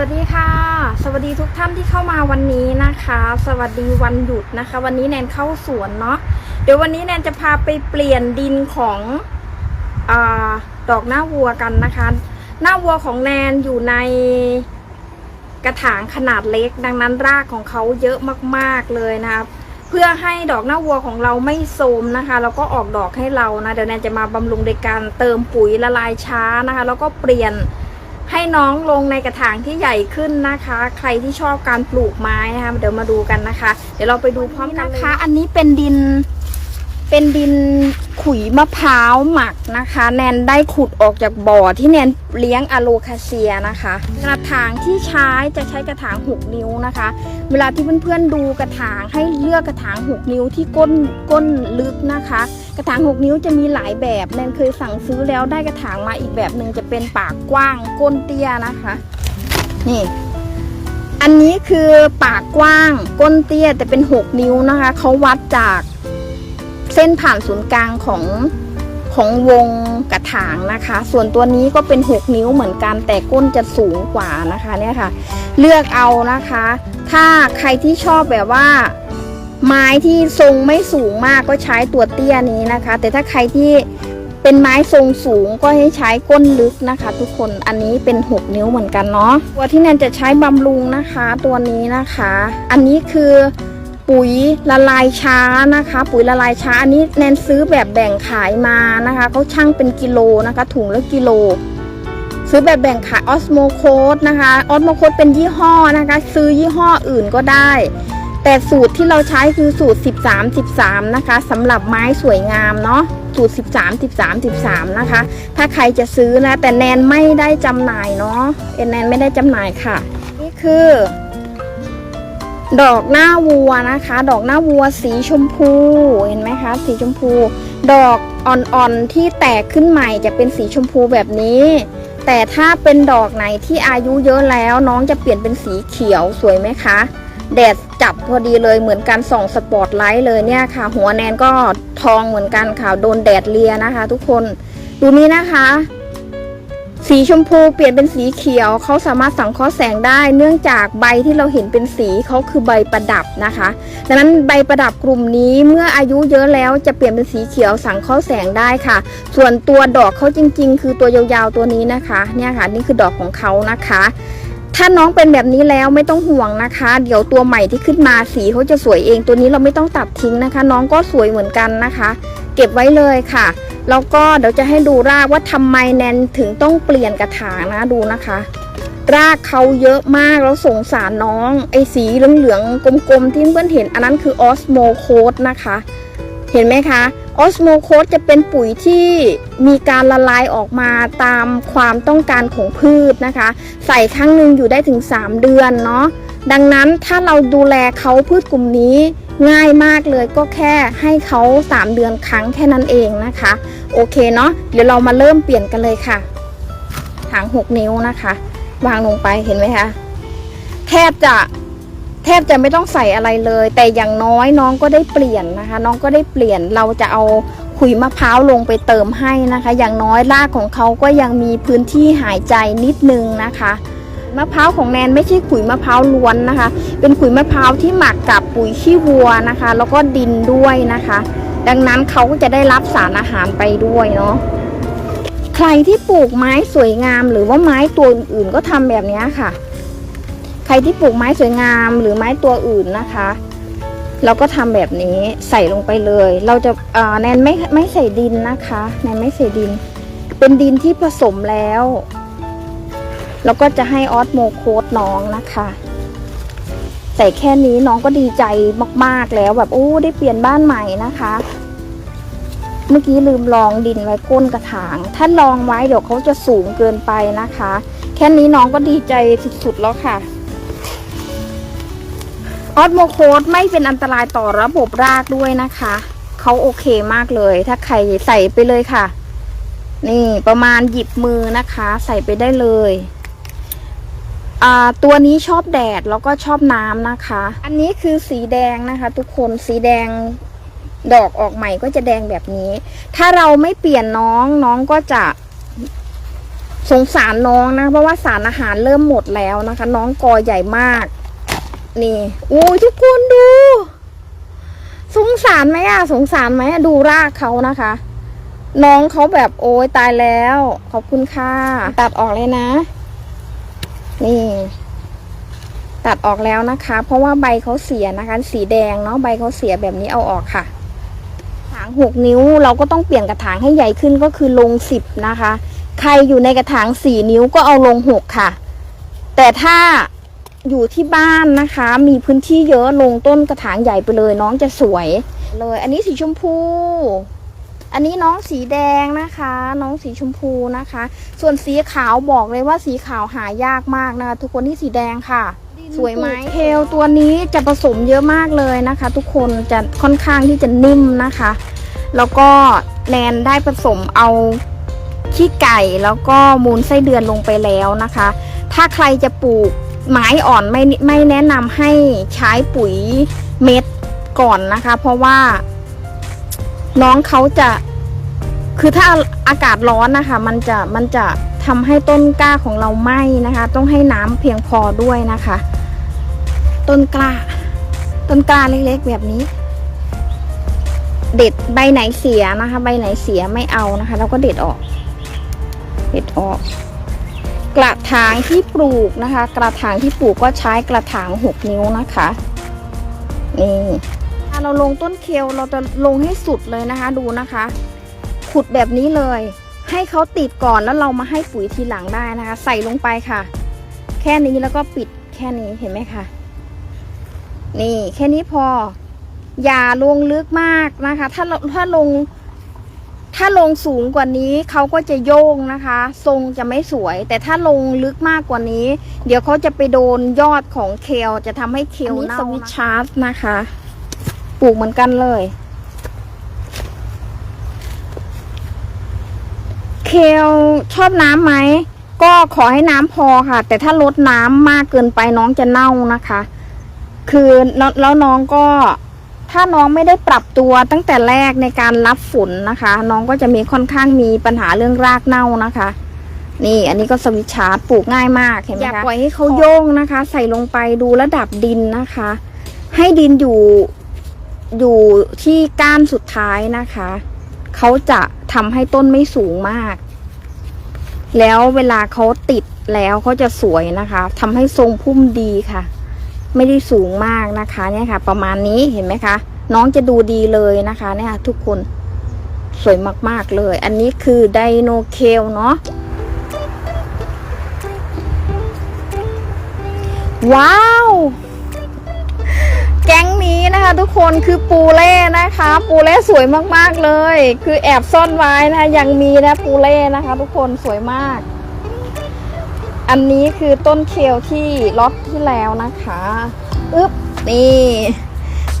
วัสดีค่ะ สวัสดีทุกท่านที่เข้ามาวันนี้นะคะ สวัสดีวันหยุดนะคะ วันนี้แนนเข้าสวนเนาะเดี๋ยววันนี้แนนจะพาไปเปลี่ยนดินของอดอกหน้าวัวกันนะคะ หน้าวัวของแนนอยู่ในกระถางขนาดเล็ก ดังนั้นรากของเขาเยอะมากๆเลยนะคะเพื่อให้ดอกหน้าวัวของเราไม่โทรมนะคะ แล้วก็ออกดอกให้เรานะเดี๋ยวแนนจะมาบำรุงโดยการเติมปุ๋ยละลายช้านะคะ แล้วก็เปลี่ยน ให้น้องลงในกระถางที่ใหญ่ขึ้นนะคะ ใครที่ชอบการปลูกไม้นะคะเดี๋ยวมาดูกันนะคะ เดี๋ยวเราไปดูพร้อมกันนะคะ อันนี้เป็นดินเป็นดินขุยมะพร้าวหมักนะคะ แนนได้ขุดออกจากบ่อที่แนนเลี้ยงอะโลคาเซียนะคะ กระถางที่ใช้จะใช้กระถาง 6 นิ้วนะคะ เวลาที่เพื่อนๆดูกระถางให้เลือกกระถาง 6 นิ้วที่ก้นก้นลึกนะคะ กระถาง 6 นิ้วจะมีหลายแบบแนนเคยสั่งซื้อแล้วได้กระถางมาอีกแบบหนึ่งจะเป็นปากกว้างก้นเตี้ยนะคะ นี่ อันนี้คือปากกว้างก้นเตี้ยแต่เป็น 6 นิ้วนะคะเขาวัดจากเส้นผ่านศูนย์กลางของของวงกระถางนะคะ ส่วนตัวนี้ก็เป็น 6 นิ้วเหมือนกันแต่ก้นจะสูงกว่านะคะเนี่ยค่ะ เลือกเอานะคะ ถ้าใครที่ชอบแบบว่า ไม้ที่ทรงไม่สูงมากก็ใช้ตัวเตี้ยนี้นะคะ แต่ถ้าใครที่เป็นไม้ทรงสูงก็ให้ใช้ก้นลึกนะคะ ทุกคนอันนี้เป็น 6 นิ้วเหมือนกันเนาะตัวที่แนนจะใช้บำรุงนะคะ ตัวนี้นะคะ อันนี้คือปุ๋ยละลายช้านะคะ ปุ๋ยละลายช้าอันนี้แนนซื้อแบบแบ่งขายมานะคะเขาช่างเป็นกิโลนะคะ ถุงละกิโล ซื้อแบบแบ่งขายออสโมโคดนะคะออสโมโคดเป็นยี่ห้อนะคะ ซื้อยี่ห้ออื่นก็ได้ แต่สูตรที่เราใช้คือสูตร 13 13 นะคะสำหรับไม้สวยงามเนาะสูตร 13 13 13 นะคะ ถ้าใครจะซื้อนะ แต่แนนไม่ได้จำหน่ายเนาะเอ็นแนนไม่ได้จำหน่ายค่ะ นี่คือ ดอกหน้าวัวนะคะ ดอกหน้าวัวสีชมพูเห็นไหมคะ สีชมพู ดอกอ่อนๆที่แตกขึ้นใหม่จะเป็นสีชมพูแบบนี้แต่ถ้าเป็นดอกไหนที่อายุเยอะแล้วน้องจะเปลี่ยนเป็นสีเขียวสวยไหมคะ แดด จับพอดีเลยเหมือนกันส่องสปอตไลท์เลยเนี่ยค่ะ หัวแนนก็ทองเหมือนกันค่ะโดนแดดเลียนะคะ ทุกคนดูนี้นะคะ สีชมพูเปลี่ยนเป็นสีเขียวเขาสามารถสังเคราะห์แสงได้ เนื่องจากใบที่เราเห็นเป็นสีเขาคือใบประดับนะคะ ดังนั้นใบประดับกลุ่มนี้เมื่ออายุเยอะแล้วจะเปลี่ยนเป็นสีเขียวสังเคราะห์แสงได้ค่ะ ส่วนตัวดอกเขาจริง ๆ คือตัวยาวๆตัวนี้นะคะ เนี่ยค่ะ นี่คือดอกของเขานะคะ ถ้าน้องเป็นแบบนี้แล้วไม่ต้องห่วงนะคะ เดี๋ยวตัวใหม่ที่ขึ้นมาสีเขาจะสวยเอง ตัวนี้เราไม่ต้องตัดทิ้งนะคะ น้องก็สวยเหมือนกันนะคะ เก็บไว้เลยค่ะ แล้วก็เดี๋ยวจะให้ดูรากว่าทำไมแนนถึงต้องเปลี่ยนกระถางนะดูนะคะ รากเขาเยอะมากแล้วสงสารน้องไอ้สีเหลืองๆกลมๆที่เพื่อนเห็นอันนั้นคือออสโมโคดนะคะ เห็นไหมคะออสโมโคดจะเป็นปุ๋ยที่มีการละลายออกมาตามความต้องการของพืชนะคะ ใส่ครั้งหนึ่งอยู่ได้ถึง 3 เดือนเนาะดังนั้นถ้าเราดูแลเขาพืชกลุ่มนี้ง่ายมากเลยก็แค่ให้เขา 3 เดือนครั้งแค่นั้นเองนะคะ โอเคเนาะเดี๋ยวเรามาเริ่มเปลี่ยนกันเลยค่ะถาง6 นิ้วนะคะ วางลงไปเห็นไหมคะแทบจะ แทบจะไม่ต้องใส่อะไรเลย แต่อย่างน้อยน้องก็ได้เปลี่ยนนะคะ น้องก็ได้เปลี่ยนเราจะเอาขุยมะพร้าวลงไปเติมให้นะคะ อย่างน้อยรากของเขาก็ยังมีพื้นที่หายใจนิดนึงนะคะมะพร้าวของแนนไม่ใช่ขุยมะพร้าวล้วนนะคะ เป็นขุยมะพร้าวที่หมักกับปุ๋ยขี้วัวนะคะ แล้วก็ดินด้วยนะคะ ดังนั้นเขาก็จะได้รับสารอาหารไปด้วยเนาะใครที่ปลูกไม้สวยงามหรือว่าไม้ตัวอื่นๆก็ทำแบบนี้ค่ะ ใครที่ปลูกไม้สวยงามหรือไม้ตัวอื่นนะคะ เราก็ทำแบบนี้ใส่ลงไปเลย เราจะแนนไม่ไม่ใส่ดินนะคะแนนไม่ใส่ดิน เป็นดินที่ผสมแล้วแล้วก็จะให้ออสโมโคดน้องนะคะใส่แค่นี้น้องก็ดีใจมากๆแล้วแบบโอ้ได้เปลี่ยนบ้านใหม่นะคะ เมื่อกี้ลืมลองดินไว้ก้นกระถาง ถ้าลองไว้เดี๋ยวเขาจะสูงเกินไปนะคะ แค่นี้น้องก็ดีใจสุดๆแล้วค่ะ ออสโมโคดไม่เป็นอันตรายต่อระบบรากด้วยนะคะ เขาโอเคมากเลย ถ้าใครใส่ไปเลยค่ะ นี่ประมาณหยิบมือนะคะ ใส่ไปได้เลยอ่าตัวนี้ชอบแดดแล้วก็ชอบน้ำนะคะ อันนี้คือสีแดงนะคะ ทุกคนสีแดงดอกออกใหม่ก็จะแดงแบบนี้ ถ้าเราไม่เปลี่ยนน้องน้องก็จะสงสารน้องนะ เพราะว่าสารอาหารเริ่มหมดแล้วนะคะ น้องกอใหญ่มาก นี่โอ้ยทุกคนดู สงสารไหมอะสงสารไหมดูรากเขานะคะ น้องเขาแบบโอ้ยตายแล้ว ขอบคุณค่ะ ตัดออกเลยนะ นี่ ตัดออกแล้วนะคะ เพราะว่าใบเขาเสียนะคะ สีแดงเนาะใบเขาเสียแบบนี้เอาออกค่ะถางหกนิ้วเราก็ต้องเปลี่ยนกระถางให้ใหญ่ขึ้นก็คือลงสิบนะคะ ใครอยู่ในกระถางสี่นิ้วก็เอาลงหกค่ะ แต่ถ้า อยู่ที่บ้านนะคะ มีพื้นที่เยอะลงต้นกระถางใหญ่ไปเลย น้องจะสวยเลย อันนี้สีชมพู อันนี้น้องสีแดงนะคะ น้องสีชมพูนะคะ ส่วนสีขาวบอกเลยว่าสีขาวหายากมากนะคะทุกคนที่สีแดงค่ะสวยไหมเทลตัวนี้จะผสมเยอะมากเลยนะคะ ทุกคนจะค่อนข้างที่จะนิ่มนะคะ แล้วก็แนนได้ผสมเอาขี้ไก่แล้วก็มูลไส้เดือนลงไปแล้วนะคะ ถ้าใครจะปลูก ไม้อ่อนไม่ไม่แนะนำให้ใช้ปุ๋ยเม็ดก่อนนะคะ เพราะว่า น้องเขาจะ คือถ้าอากาศร้อนนะคะ มันจะมันจะทำให้ต้นกล้าของเราไหม้นะคะ ต้องให้น้ำเพียงพอด้วยนะคะ ต้นกล้า ต้นกล้าเล็กๆแบบนี้ เด็ดใบไหนเสียนะคะ ใบไหนเสียไม่เอานะคะ เราก็เด็ดออก เด็ดออก กระถางที่ปลูกนะคะ กระถางที่ปลูกก็ใช้กระถางหกนิ้วนะคะนี่เราลงต้นเคลเราจะลงให้สุดเลยนะคะ ดูนะคะ ขุดแบบนี้เลย ให้เขาติดก่อนแล้วเรามาให้ปุ๋ยทีหลังได้นะคะ ใส่ลงไปค่ะ แค่นี้แล้วก็ปิดแค่นี้เห็นไหมคะนี่แค่นี้พอ อย่าลงลึกมากนะคะ ถ้าถ้าลง ถ้าลงสูงกว่านี้เขาก็จะโยงนะคะ ทรงจะไม่สวย แต่ถ้าลงลึกมากกว่านี้ เดี๋ยวเขาจะไปโดนยอดของเคลจะทำให้เคลเน่าสวิตชาร์จนะคะ ปลูกเหมือนกันเลย เคลชอบน้ำไหมก็ขอให้น้ำพอค่ะ แต่ถ้าลดน้ำมากเกินไปน้องจะเน่านะคะ คือแล้วแล้วน้องก็ ถ้าน้องไม่ได้ปรับตัวตั้งแต่แรกในการรับฝนนะคะ น้องก็จะมีค่อนข้างมีปัญหาเรื่องรากเน่านะคะ นี่อันนี้ก็สวิชชาร์ปลูกง่ายมากเห็นไหมคะอย่าปล่อยให้เขาโยงนะคะ ใส่ลงไปดูระดับดินนะคะ ให้ดินอยู่อยู่ที่ก้านสุดท้ายนะคะเขาจะทำให้ต้นไม่สูงมาก แล้วเวลาเขาติดแล้วเขาจะสวยนะคะทำให้ทรงพุ่มดีค่ะ ไม่ได้สูงมากนะคะเนี่ยค่ะ ประมาณนี้เห็นไหมคะ น้องจะดูดีเลยนะคะเนี่ยทุกคนสวยมากๆเลย อันนี้คือไดโนเคลเนาะว้าว แก๊งนี้นะคะทุกคนคือปูเล่นะคะ ปูเล่สวยมากๆเลย คือแอบซ่อนไว้นะคะยังมีนะปูเล่นะคะ ทุกคนสวยมาก อันนี้คือต้นเคลที่ล็อตที่แล้วนะคะอึ๊บนี่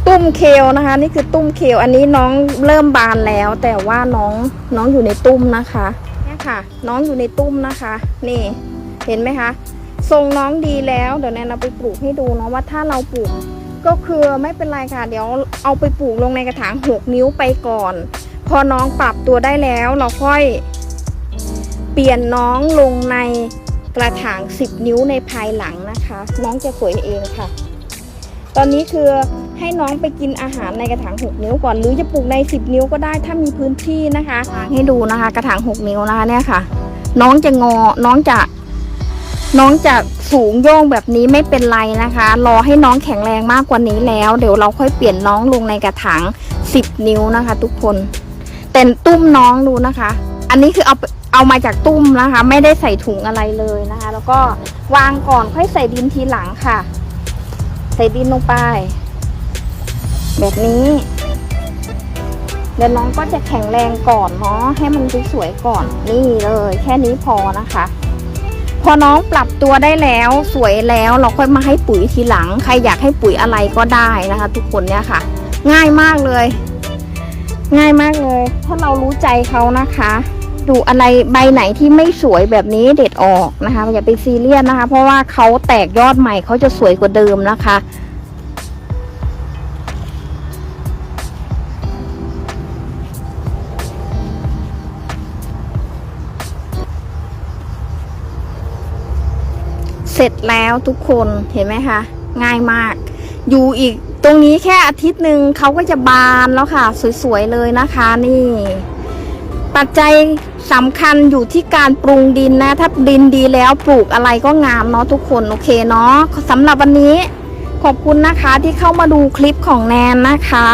ตุ้มเคลนะคะ นี่คือตุ้มเคลอันนี้น้องเริ่มบานแล้ว แต่ว่าน้องน้องอยู่ในตุ้มนะคะเนี่ยค่ะ น้องอยู่ในตุ้มนะคะ นี่เห็นไหมคะทรงน้องดีแล้วเดี๋ยวแนนเอาไปปลูกให้ดูเนาะว่าถ้าเราปลูกก็คือไม่เป็นไรค่ะ เดี๋ยวเอาไปปลูกลงในกระถางหกนิ้วไปก่อน พอน้องปรับตัวได้แล้วเราค่อย เปลี่ยนน้องลงใน กระถางสิบนิ้วในภายหลังนะคะ น้องจะสวยเองค่ะ ตอนนี้คือให้น้องไปกินอาหารในกระถางหกนิ้วก่อนหรือจะปลูกในสิบนิ้วก็ได้ถ้ามีพื้นที่นะคะให้ดูนะคะกระถางหกนิ้วนะคะเนี่ยค่ะ น้องจะงอน้องจะน้องจะสูงโย่งแบบนี้ไม่เป็นไรนะคะ รอให้น้องแข็งแรงมากกว่านี้แล้ว เดี๋ยวเราค่อยเปลี่ยนน้องลงในกระถาง 10 นิ้วนะคะ ทุกคน แต่ตุ้มน้องดูนะคะ อันนี้คือเอา เอามาจากตุ้มนะคะ ไม่ได้ใส่ถุงอะไรเลยนะคะ แล้วก็วางก่อนค่อยใส่ดินทีหลังค่ะ ใส่ดินลงไป แบบนี้เดี๋ยวน้องก็จะแข็งแรงก่อนเนาะให้มันสวยๆก่อนนี่เลย แค่นี้พอนะคะ พอน้องปรับตัวได้แล้วสวยแล้วเราค่อยมาให้ปุ๋ยทีหลัง ใครอยากให้ปุ๋ยอะไรก็ได้นะคะ ทุกคนเนี่ยค่ะ ง่ายมากเลย ง่ายมากเลย ถ้าเรารู้ใจเขานะคะ ดูอะไรใบไหนที่ไม่สวยแบบนี้เด็ดออกนะคะอย่าไปซีเรียสนะคะ เพราะว่าเขาแตกยอดใหม่เขาจะสวยกว่าเดิมนะคะเสร็จแล้วทุกคนเห็นไหมคะง่ายมาก อยู่อีกตรงนี้แค่อาทิตย์หนึ่งเขาก็จะบานแล้วค่ะ สวยๆเลยนะคะนี่ ปัจจัยสำคัญอยู่ที่การปรุงดินนะ ถ้าดินดีแล้วปลูกอะไรก็งามเนาะทุกคนโอเคเนาะสำหรับวันนี้ขอบคุณนะคะที่เข้ามาดูคลิปของแนนนะคะ